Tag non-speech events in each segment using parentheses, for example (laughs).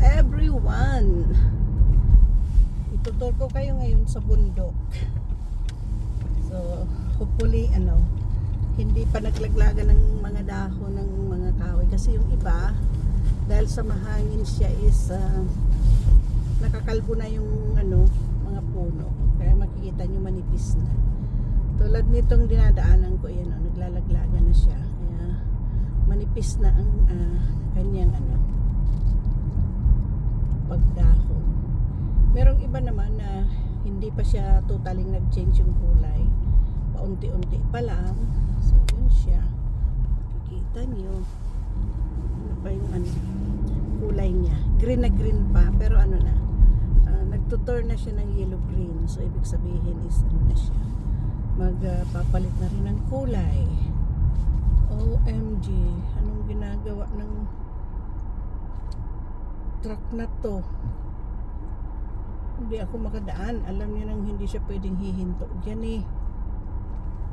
everyone! Itutur ko kayo ngayon sa bundok. So, hopefully, ano, hindi pa naglaglagan ng mga dahon ng mga kahoy. Kasi yung iba, dahil sa mahangin siya is ah, nakakalbo na yung ano, mga puno. Kaya makikita nyo manipis na. Tulad nitong dinadaanan ko, yan, oh, naglalaglagan na siya. Kaya manipis na ang ah, kanyang ano, pagdahon. Merong iba naman na hindi pa siya totaling nag-change yung kulay. Paunti-unti pa lang. So, yun siya. Makikita niyo. Ano pa yung ano, kulay niya. Green na green pa. Pero ano na, uh, nagtuturn na siya ng yellow green. So, ibig sabihin is ano na siya. Magpapalit na rin ng kulay. OMG. Anong ginagawa ng truck na to? Hindi ako makadaan. Alam niyo nang hindi siya pwedeng hihinto. Diyan eh.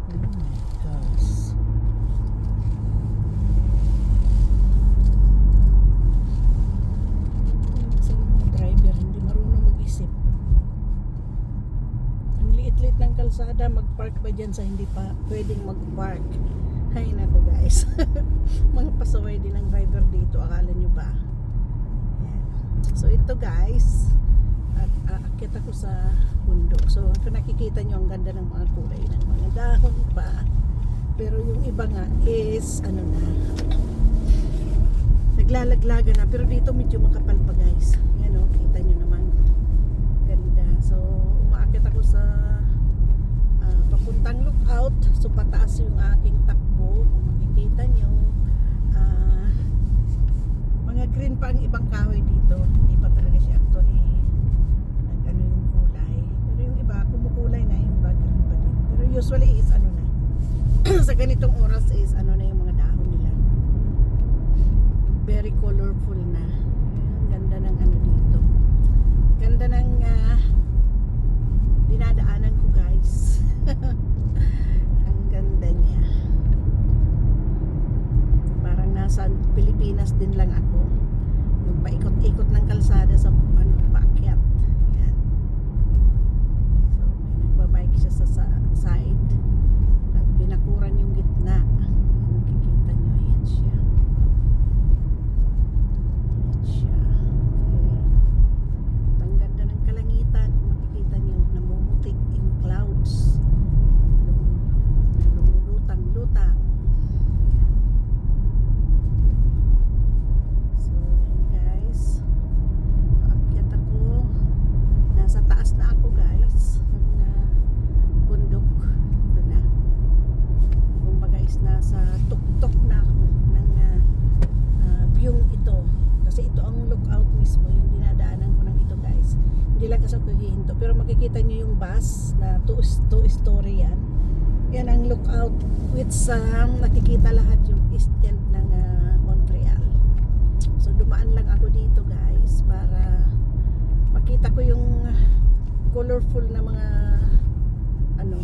Oh my gosh. Driver hindi marunong mag-isip. Ang liit-liit ng kalsada, mag-park ba dyan sa hindi pa pwedeng mag-park? Hay nako guys. (laughs) mga pasaway din ng driver dito. Akala nyo ba? So ito guys, at aakyat ako sa bundok. So kung nakikita nyo ang ganda ng mga kulay ng mga dahon pa. Pero yung iba nga is ano na naglalaglaga na pero dito medyo makapal pa guys. Yan o, kita nyo naman. Ganda. So umaakyat ako sa ah, papuntang lookout. So pataas yung aking takbo. Kung makikita nyo. ah, mga green pa ang ibang kahoy dito. Hindi pa talaga siya actually nag ano yung kulay. Pero yung iba, kumukulay na yung iba green pa din. Pero usually is ano na. (clears throat) sa ganitong oras is ano na yung mga dahon nila. Very colorful na. Ang ganda ng ano dito. Ganda ng ah, dinadaanan ko guys. ang ganda niya. Parang nasa Pilipinas din lang ako. Yung paikot-ikot ng kalsada sa ano, paakyat. Yan. So, may nagbabike siya sa, sa side. At binakuran yung gitna. Ayan, Makikita nyo, ayan siya. Ayan siya. Okay. Ang ganda ng kalangitan. Kung makikita nyo, namumutik yung clouds. Lum- Lumulutang-lutang. So, ayan guys. Paakyat ako. Nasa taas na ako guys. Ng ah, bundok. Ito na. Kumbaga is nasa tuktok na ako ng ah, ah, view ito. Kasi ito ang lookout mismo. Yung dinadaanan ko ng ito guys. Hindi lang hihinto. Pero makikita nyo yung bus na two, two story yan. Yan ang lookout with um, nakikita lahat yung east end ng ah, Montreal. So dumaan lang ako dito guys para makita ko yung colorful na mga ano,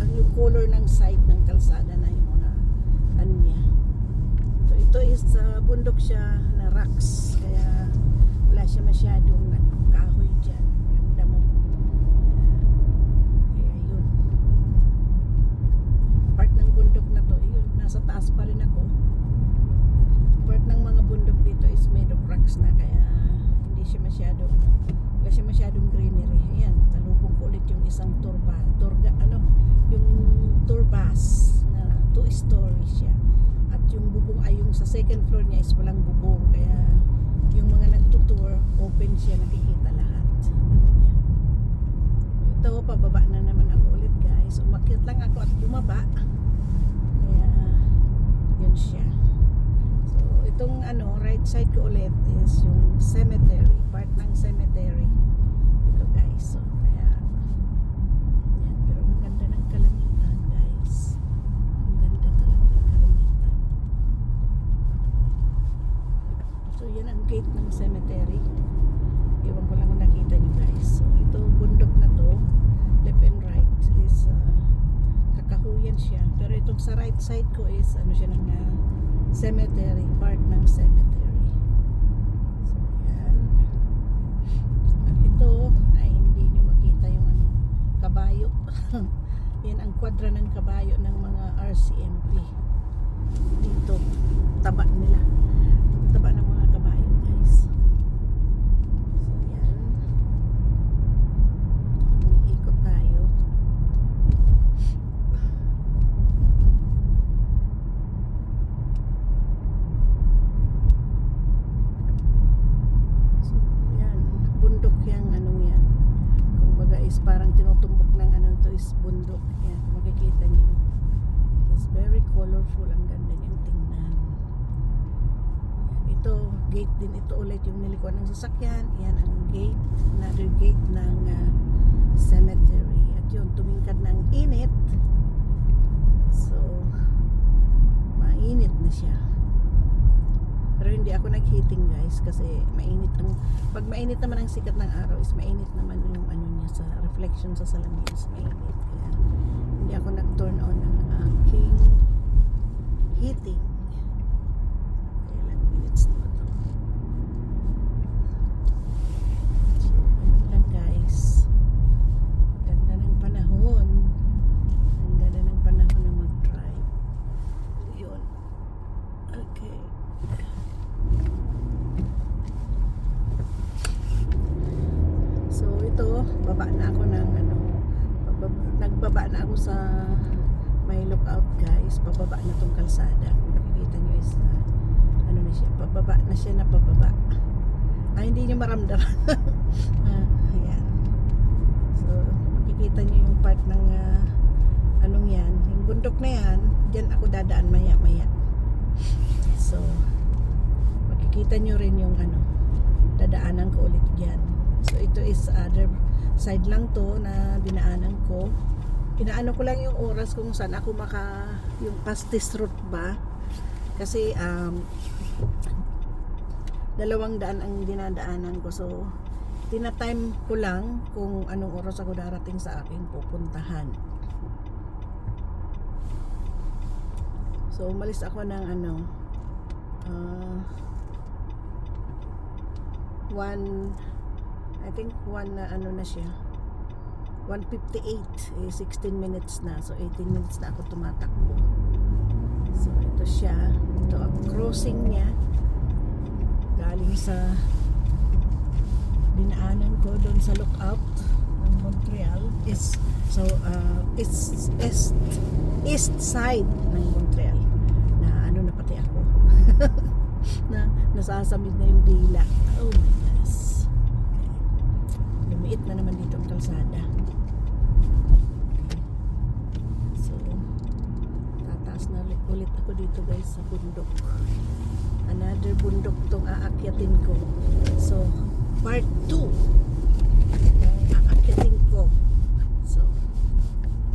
ang yung color ng side ng kalsada na yung mga ano niya. So ito is sa bundok siya na rocks kaya wala siya masyadong ano, kahoy dyan. Yung damo. Kaya yun. Part ng bundok na to, yun, nasa taas pa rin ako part ng mga bundok dito is rocks na kaya hindi siya masyado ano, siya masyadong greenery. Ayan, talubong ko ulit yung isang turba, turga, ano, yung turbas na two story siya. At yung bubong ay yung sa second floor niya is walang bubong kaya yung mga nagtutour, open siya, nakikita lahat. Ito, pababa na naman ako ulit guys. Umakyat lang ako at bumaba. Kaya, yun siya. So, itong ano, right side ko ulit is yung cemetery, part ng cemetery. Ito guys, so ang ganda ng kalangitan guys. Ang ganda talaga ng kalangitan. So, yan ang gate ng cemetery. Iwan ko lang nakita nyo guys. So, ito bundok na to, left and right is uh, kakahuyan siya. Pero itong sa right side ko is ano siya ng uh, cemetery, part ng cemetery. So, yan. At ito, ay hindi nyo makita yung ano, kabayo. (laughs) yan ang kwadra ng kabayo ng mga RCMP. Dito, taba nila. Is parang tinutumbok ng ano to is bundok. Yan, kung makikita niyo. It's very colorful. Ang ganda niyang tingnan. Yan, ito, gate din ito ulit yung nilikuan ng sasakyan. Yan ang gate, another gate ng ah, cemetery. At yun, tumingkad ng init. So, mainit na siya. Pero hindi ako nag-heating guys kasi mainit ang pag mainit naman ang sikat ng araw is mainit naman yung ano niya sa reflection sa salamin is mainit. Kaya hindi ako nag-turn on ng aking heating. Ilang minutes na ba to? So, ganun lang guys. Ganda ng panahon. Ang ganda ng panahon na mag-drive. Yun. Okay. So ito, baba na ako ng ano, pababa, nagbaba na ako sa may lookout guys. Pababa na tong kalsada. Kung makikita nyo is uh, ano na siya, pababa na siya na pababa. Ah, hindi nyo maramdaman. (laughs) ah, ayan. So, makikita nyo yung part ng ah, anong yan, yung bundok na yan, dyan ako dadaan maya maya. So, makikita nyo rin yung ano, dadaanan ko ulit dyan. So, ito is other side lang to na dinaanan ko. Inaano ko lang yung oras kung saan ako maka, yung pastis route ba. Kasi, um, dalawang daan ang dinadaanan ko. So, tinatime ko lang kung anong oras ako darating sa aking pupuntahan. So, umalis ako ng ano, uh, one, I think one na ano na siya, 158, eh, 16 minutes na. So, 18 minutes na ako tumatakbo. So, ito siya. Ito ang crossing niya. Galing sa dinaanan ko doon sa lookout ng Montreal is so uh, it's east east side ng Montreal na ano na pati ako (laughs) na nasasamid na yung dila oh my maliit na naman dito ang kalsada. So, tataas na ulit ako dito guys sa bundok. Another bundok tong aakyatin ko. So, part 2 ng aakyatin